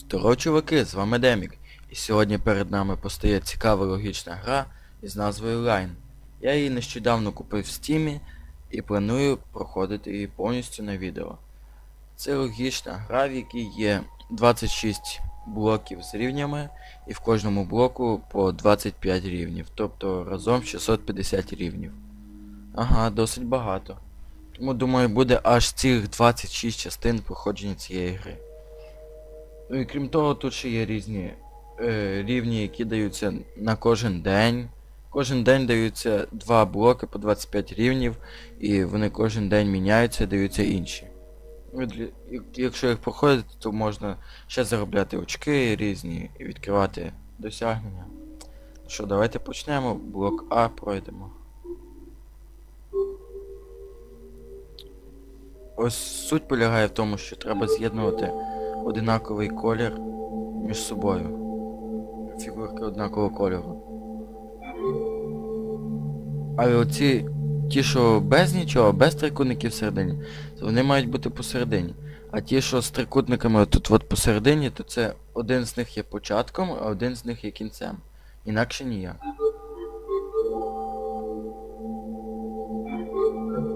Здорово, чуваки, з вами Демік. І сьогодні перед нами постає цікава логічна гра із назвою Line. Я її нещодавно купив в Стімі і планую проходити її повністю на відео. Це логічна гра, в якій є 26 блоків з рівнями, і в кожному блоку по 25 рівнів, тобто разом 650 рівнів. Ага, досить багато. Тому думаю буде аж цілих 26 частин проходження цієї гри. Ну і крім того, тут ще є різні е, рівні, які даються на кожен день. Кожен день даються два блоки по 25 рівнів, і вони кожен день міняються даються інші. Ну, Якщо їх проходити, то можна ще заробляти очки різні і відкривати досягнення. Що, давайте почнемо. Блок А пройдемо. Ось суть полягає в тому, що треба з'єднувати одинаковий колір між собою. Фігурки однакового кольору. Але оці ті, що без нічого, без трикутників всередині, вони мають бути посередині. А ті, що з трикутниками тут от посередині, то це один з них є початком, а один з них є кінцем. Інакше ніяк.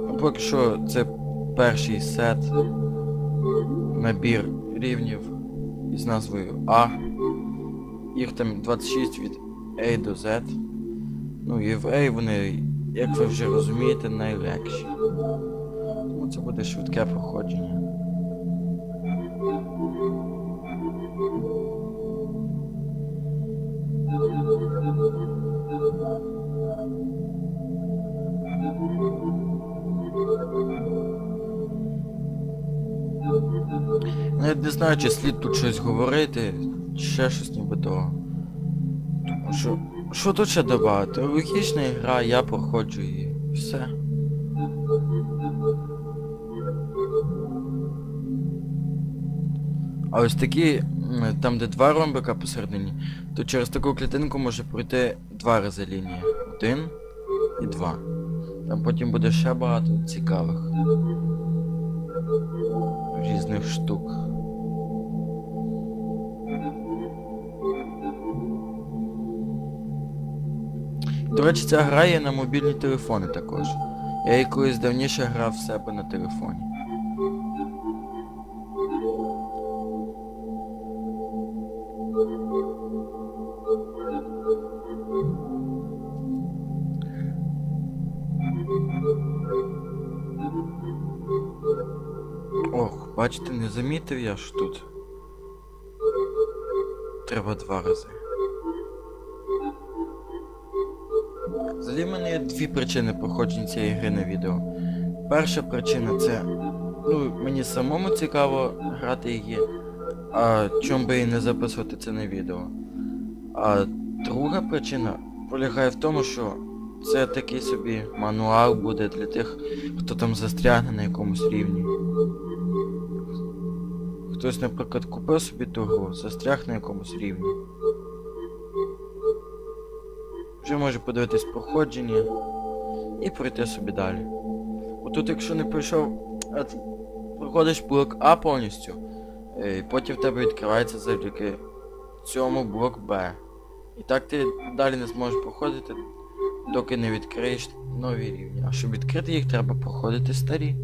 Ну, Поки що це перший сет, набір рівнів із назвою А. Їх там 26 від A до Z. Ну і в A вони, як ви вже розумієте, найлегші. Тому це буде швидке проходження. Навіть не знаю, чи слід тут щось говорити, чи ще щось ніби того. Тому що. Що тут ще додати? Логічна гра, я проходжу її. Все. А ось такі, там де два ромбика посередині, то через таку клітинку може пройти два рази лінії. Один і два. Там потім буде ще багато цікавих різних штук. До речі, ця гра є на мобільні телефони також. Я її колись давніше грав в себе на телефоні. Бачите, не замітив я що тут. Треба два рази. Взагалі в мене є дві причини проходження цієї гри на відео. Перша причина це. Ну, мені самому цікаво грати її, а чом би і не записувати це на відео. А друга причина полягає в тому, що це такий собі мануал буде для тих, хто там застрягне на якомусь рівні. Хтось, наприклад, купив собі гру, застряг на якомусь рівні. Вже може подивитись проходження і пройти собі далі. Отут якщо не пройшов, проходиш блок А повністю, е, і потім в тебе відкривається завдяки цьому блок Б. І так ти далі не зможеш проходити, доки не відкриєш нові рівні. А щоб відкрити їх, треба проходити старі.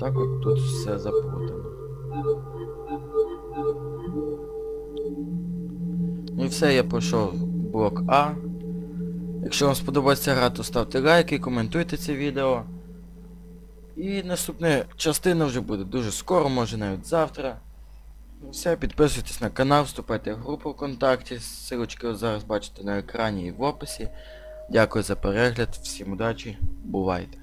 Так от тут все заплутано. Ну і все, я пройшов блок А. Якщо вам сподобається гра, то ставте лайки, коментуйте це відео. І наступна частина вже буде дуже скоро, може навіть завтра. Ну все, підписуйтесь на канал, вступайте в групу ВКонтакті, ссылочки ви зараз бачите на екрані і в описі. Дякую за перегляд, всім удачі, бувайте.